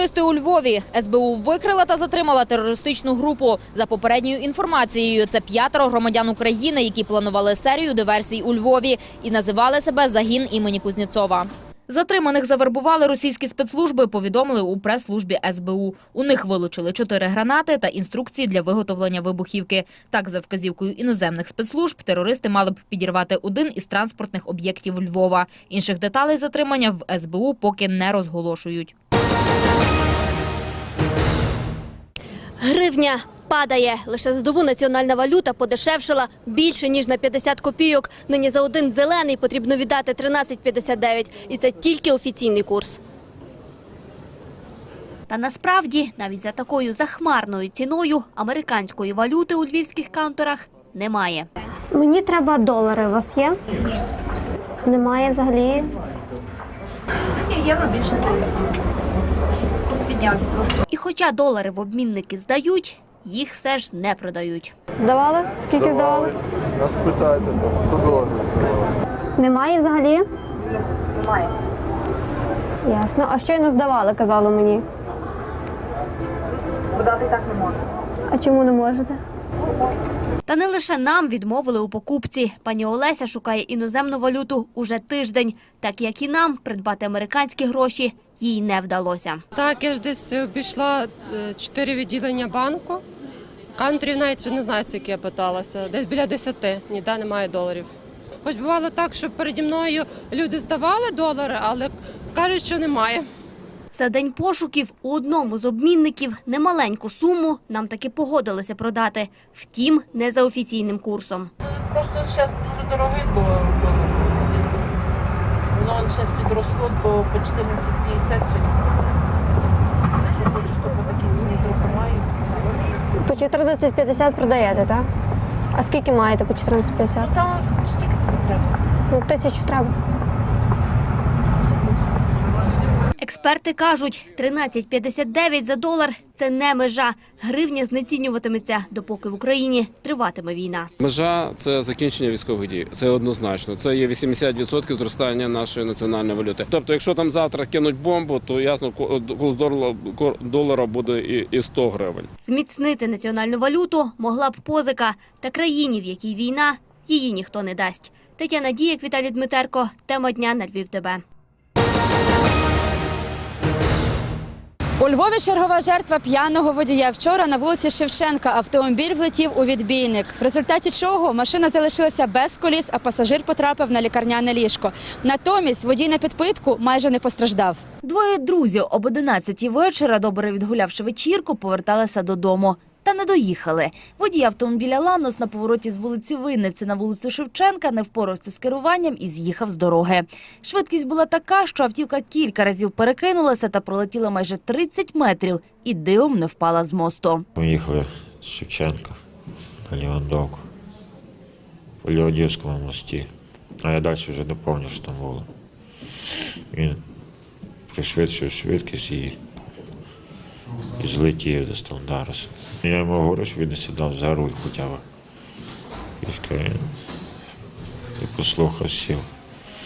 Терористи у Львові. СБУ викрила та затримала терористичну групу. За попередньою інформацією, це п'ятеро громадян України, які планували серію диверсій у Львові і називали себе «Загін імені Кузнєцова». Затриманих завербували російські спецслужби, повідомили у прес-службі СБУ. У них вилучили чотири гранати та інструкції для виготовлення вибухівки. Так, за вказівкою іноземних спецслужб, терористи мали б підірвати один із транспортних об'єктів Львова. Інших деталей затримання в СБУ поки не розголошують. Гривня падає. Лише за добу національна валюта подешевшила більше, ніж на 50 копійок. Нині за один зелений потрібно віддати 13,59. І це тільки офіційний курс. Та насправді, навіть за такою захмарною ціною американської валюти у львівських каунтерах немає. Мені треба долари. У вас є? Немає взагалі. І хоча долари в обмінники здають, їх все ж не продають. Здавали? Скільки здавали? Нас питайте, там 100 доларів. Немає взагалі? Немає. Ясно. А щойно здавали, казали мені. Продати так не можна. А чому не можете? Та не лише нам відмовили у покупці. Пані Олеся шукає іноземну валюту уже тиждень. Так як і нам, придбати американські гроші їй не вдалося. Так, я ж десь обійшла е, чотири відділення банку. Кантрів навіть не знаю, скільки я питалася. Десь біля десяти, ніде немає доларів. Хоч бувало так, що переді мною люди здавали долари, але кажуть, що немає. За день пошуків у одному з обмінників немаленьку суму нам таки погодилися продати. Втім, не за офіційним курсом. Просто зараз дуже дорогий долар. Воно зараз підросло до по 14,50 сьогодні. Якщо хочеш, то по такій ціні трохи маю. По 14,50 продаєте, так? А скільки маєте по 14,50? Ну там стільки тобі треба. Ну, тисячу треба. Все десь. Експерти кажуть, 13,59 за долар – це не межа. Гривня знецінюватиметься, допоки в Україні триватиме війна. Межа це закінчення військових дій. Це однозначно. Це є 80% зростання нашої національної валюти. Тобто, якщо там завтра кинуть бомбу, то ясно ку- курс долара- буде і, і 100 гривень. Зміцнити національну валюту могла б позика. Та країні, в якій війна, її ніхто не дасть. Тетяна Дієк, Віталій Дмитерко. Тема дня на Львів ТБ. У Львові чергова жертва п'яного водія. Вчора на вулиці Шевченка автомобіль влетів у відбійник, в результаті чого машина залишилася без коліс, а пасажир потрапив на лікарняне ліжко. Натомість водій на підпитку майже не постраждав. Двоє друзів об 11 вечора, добре відгулявши вечірку, поверталися додому. Та не доїхали. Водій автомобіля «Ланос» на повороті з вулиці Винниці на вулицю Шевченка не впорався з керуванням і з'їхав з дороги. Швидкість була така, що автівка кілька разів перекинулася та пролетіла майже 30 метрів і дивом не впала з мосту. Ми їхали з Шевченка на Лівандовку по Леодівському мості. А я далі вже не пам'ятаю, там було. Він пришвидшив швидкість і, і злетів десь там. Я йому говорю, що він сідав за руль хоча б. І, і послухав сів.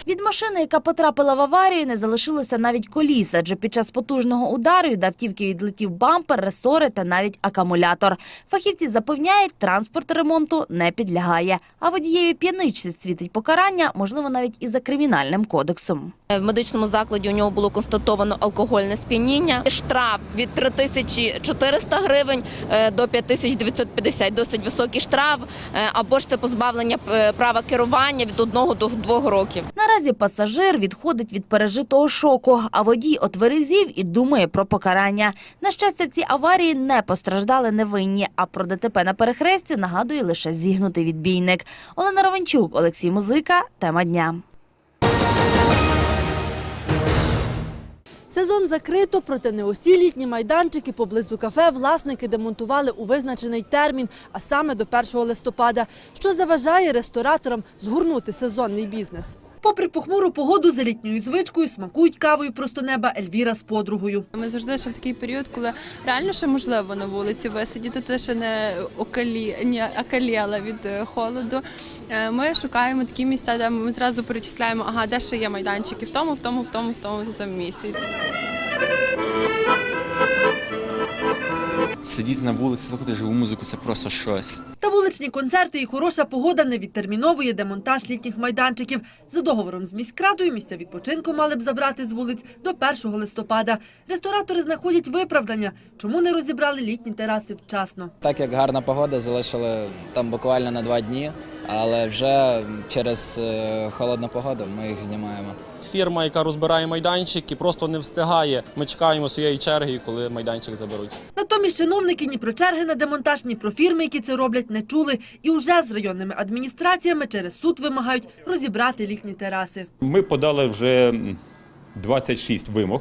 Від машини, яка потрапила в аварію, не залишилося навіть коліс, адже під час потужного удару від автівки відлетів бампер, ресори та навіть акумулятор. Фахівці запевняють, транспорт ремонту не підлягає. А водієві п'яничці світить покарання, можливо, навіть і за кримінальним кодексом. В медичному закладі у нього було констатовано алкогольне сп'яніння. Штраф від 3400 гривень е, до 5950 – досить високий штраф, е, або ж це позбавлення е, права керування від 1 до 2 років. Наразі пасажир відходить від пережитого шоку, а водій отверезів і думає про покарання. На щастя, в цій аварії не постраждали невинні, а про ДТП на перехресті нагадує лише зігнутий відбійник. Олена Ровенчук, Олексій Музика. Тема дня. Сезон закрито, проте не усі літні майданчики поблизу кафе власники демонтували у визначений термін, а саме до 1 листопада, що заважає рестораторам згорнути сезонний бізнес. Попри похмуру погоду за літньою звичкою смакують кавою просто неба Ельвіра з подругою. Ми завжди ще в такий період, коли реально ще можливо на вулиці висидіти, ти ще не окалі, окаліла від е, холоду. Е, Ми шукаємо такі місця, де ми зразу перечисляємо, ага, де ще є майданчики в тому, в тому, в тому, в тому, в тому місці. Сидіти на вулиці, слухати живу музику це просто щось. Та вуличні концерти і хороша погода не відтерміновує демонтаж літніх майданчиків. За договором з міськрадою місця відпочинку мали б забрати з вулиць до 1 листопада. Ресторатори знаходять виправдання, чому не розібрали літні тераси вчасно. Так як гарна погода, залишили там буквально на два дні, але вже через е, холодну погоду ми їх знімаємо. Фірма, яка розбирає майданчики, просто не встигає. Ми чекаємо своєї черги, коли майданчик заберуть. Натомість чиновники ні про черги на демонтаж, ні про фірми, які це роблять, не чули. І вже з районними адміністраціями через суд вимагають розібрати літні тераси. Ми подали вже 26 вимог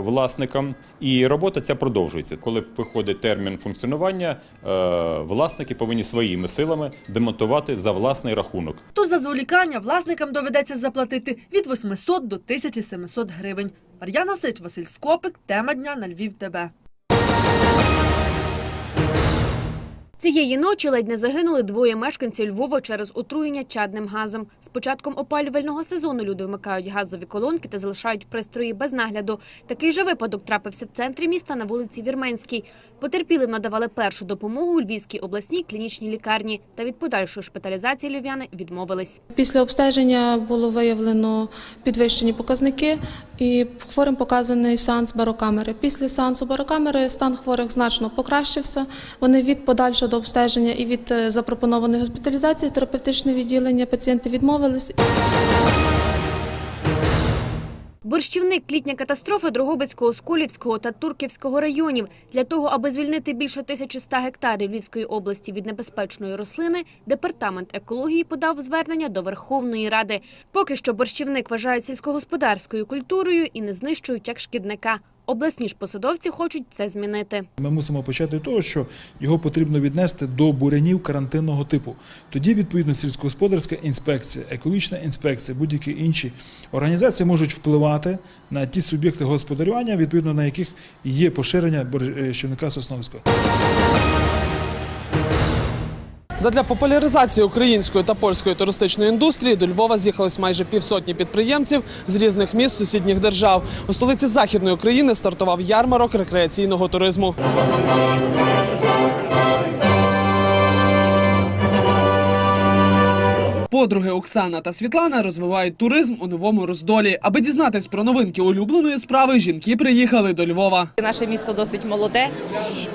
власникам, і робота ця продовжується. Коли виходить термін функціонування, е, власники повинні своїми силами демонтувати за власний рахунок. Тож за зволікання власникам доведеться заплатити від 800 до 1700 гривень. Мар'яна Сич, Василь Скопик, тема дня на Львів ТБ. Цієї ночі ледь не загинули двоє мешканців Львова через отруєння чадним газом. З початком опалювального сезону люди вмикають газові колонки та залишають пристрої без нагляду. Такий же випадок трапився в центрі міста на вулиці Вірменській. Потерпілим надавали першу допомогу у Львівській обласній клінічній лікарні та від подальшої шпиталізації львів'яни відмовились. Після обстеження було виявлено підвищені показники, і хворим показаний сеанс барокамери. Після сеансу барокамери стан хворих значно покращився. Вони від подальшого до обстеження і від е, запропонованої госпіталізації терапевтичне відділення пацієнти відмовились. Борщівник літня катастрофи Дрогобицького, Сколівського та Турківського районів. Для того, аби звільнити більше 1100 гектарів Львівської області від небезпечної рослини, департамент екології подав звернення до Верховної Ради. Поки що борщівник вважають сільськогосподарською культурою і не знищують як шкідника. Обласні ж посадовці хочуть це змінити. Ми мусимо почати з того, що його потрібно віднести до бурянів карантинного типу. Тоді, відповідно, сільськогосподарська інспекція, екологічна інспекція, будь-які інші організації можуть впливати на ті суб'єкти господарювання, відповідно на яких є поширення борщівника сосновського. Задля популяризації української та польської туристичної індустрії до Львова з'їхалось майже півсотні підприємців з різних міст сусідніх держав. У столиці Західної України стартував ярмарок рекреаційного туризму. Подруги Оксана та Світлана розвивають туризм у новому роздолі. Аби дізнатись про новинки улюбленої справи, жінки приїхали до Львова. Наше місто досить молоде,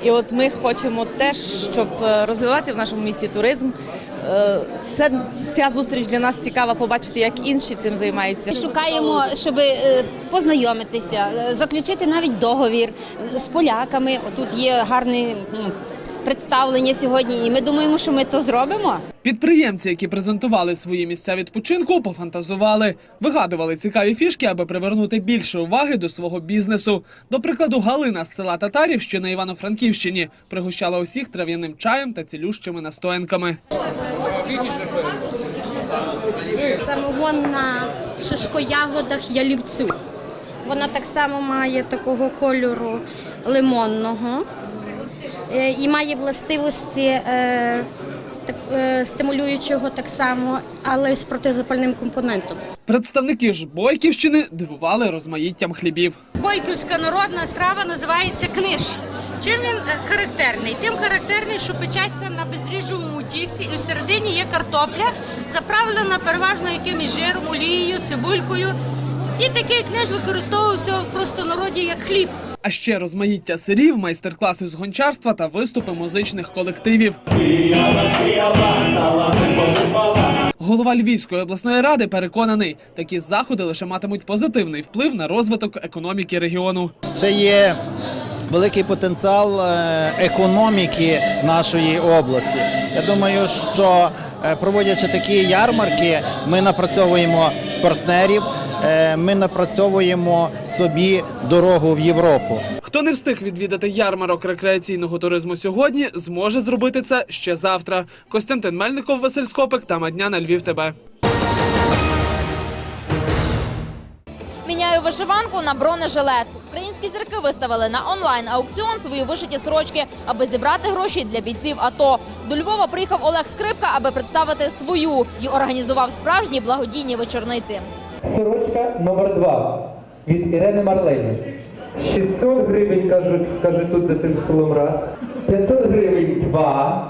і от ми хочемо теж, щоб е, розвивати в нашому місті туризм. Е, Це ця зустріч для нас цікава побачити, як інші цим займаються. Шукаємо, щоб е, познайомитися, заключити навіть договір з поляками. Тут є гарне ну, представлення сьогодні, і ми думаємо, що ми то зробимо. Підприємці, які презентували свої місця відпочинку, пофантазували, вигадували цікаві фішки, аби привернути більше уваги до свого бізнесу. До прикладу, Галина з села Татарів, що на Івано-Франківщині, пригощала усіх трав'яним чаєм та цілющими настоянками. Самогон на шишкоягодах ялівцю. Вона так само має такого кольору лимонного і має властивості е, так, е, стимулюючого так само, але з протизапальним компонентом. Представники ж Бойківщини дивували розмаїттям хлібів. Бойківська народна страва називається книж. Чим він е, характерний? Тим характерний, що печеться на бездріжджовому тісті, і всередині є картопля, заправлена переважно якимось жиром, олією, цибулькою. І такий книж використовувався в простонароді як хліб. А ще розмаїття сирів, майстер-класи з гончарства та виступи музичних колективів. Голова Львівської обласної ради переконаний, такі заходи лише матимуть позитивний вплив на розвиток економіки регіону. Це є великий потенціал е, економіки нашої області. Я думаю, що е, проводячи такі ярмарки, ми напрацьовуємо партнерів, е, ми напрацьовуємо собі дорогу в Європу. Хто не встиг відвідати ярмарок рекреаційного туризму сьогодні, зможе зробити це ще завтра. Костянтин Мельников, Василь Скопик та Мадня на Львів. ТБ. Вишиванку на бронежилет. Українські зірки виставили на онлайн аукціон свої вишиті сорочки, аби зібрати гроші для бійців АТО. До Львова приїхав Олег Скрипка, аби представити свою і організував справжні благодійні вечорниці. Сорочка номер 2 від Ірени Марлені. 600 гривень, кажуть, кажуть тут за тим столом раз. 500 гривень два.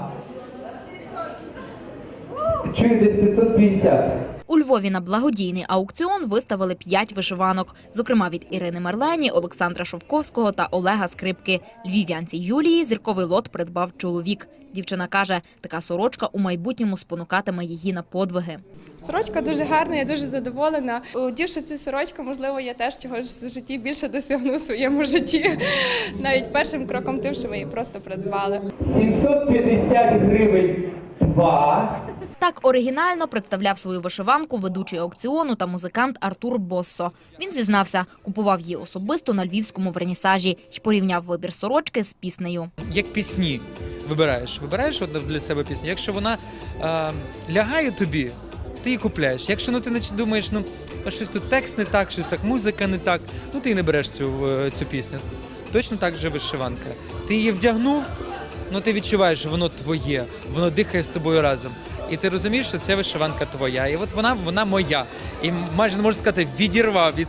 Чую десь 550. У Львові на благодійний аукціон виставили п'ять вишиванок, зокрема від Ірини Мерлені, Олександра Шовковського та Олега Скрипки. Львів'янці Юлії зірковий лот придбав чоловік. Дівчина каже, така сорочка у майбутньому спонукатиме її на подвиги. Сорочка дуже гарна, я дуже задоволена. Одівши цю сорочку, можливо, я теж чогось в житті більше досягну в своєму житті. Навіть першим кроком тим, що ми її просто придбали. 750 гривень два. Так оригінально представляв свою вишиванку ведучий аукціону та музикант Артур Боссо. Він зізнався, купував її особисто на львівському вернісажі і порівняв вибір сорочки з піснею. як пісні вибираєш. Вибираєш одну для себе пісню. Якщо вона е, лягає тобі, ти її купляєш. Якщо ну, ти нач- думаєш, ну щось тут текст не так, щось так, музика не так, ну ти і не береш цю, е, цю пісню. Точно так же вишиванка. Ти її вдягнув, ну ти відчуваєш, що воно твоє, воно дихає з тобою разом. І ти розумієш, що це вишиванка твоя. І от вона, вона моя. І майже не можна сказати, відірвав від,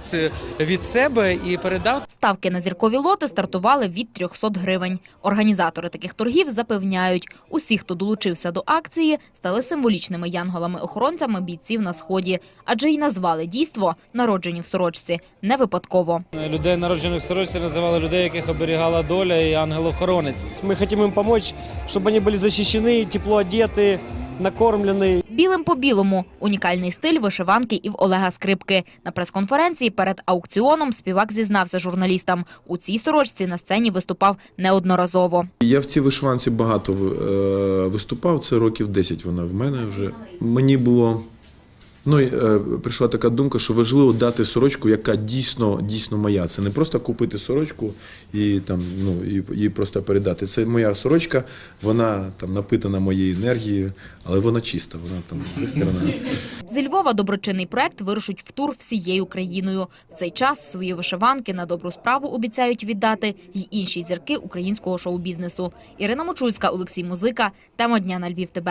від себе і передав Ставки на зіркові лоти стартували від 300 гривень. Організатори таких торгів запевняють, усі, хто долучився до акції, стали символічними янголами-охоронцями бійців на сході, адже й назвали дійство народжені в сорочці не випадково. Людей, народжених в сорочці, називали людей, яких оберігала доля і ангел-охоронець. Ми хочемо їм допомогти, щоб вони були захищені, тепло одеті, накормлені. Білим по білому унікальний стиль вишиванки і в Олега Скрипки. На прес-конференції перед аукціоном співак зізнався журналістам. У цій сорочці на сцені виступав неодноразово. Я в цій вишиванці багато е, виступав, це років 10 вона в мене вже. Мені було. Ну, і, е, прийшла така думка, що важливо дати сорочку, яка дійсно, дійсно моя. Це не просто купити сорочку і там, ну, і, її просто передати. Це моя сорочка, вона там напитана моєю енергією, але вона чиста, вона там вистирана. Зі Львова доброчинний проект вирушить в тур всією країною. В цей час свої вишиванки на добру справу обіцяють віддати й інші зірки українського шоу-бізнесу. Ірина Мочульська, Олексій Музика. Тема дня на Львів. ТБ.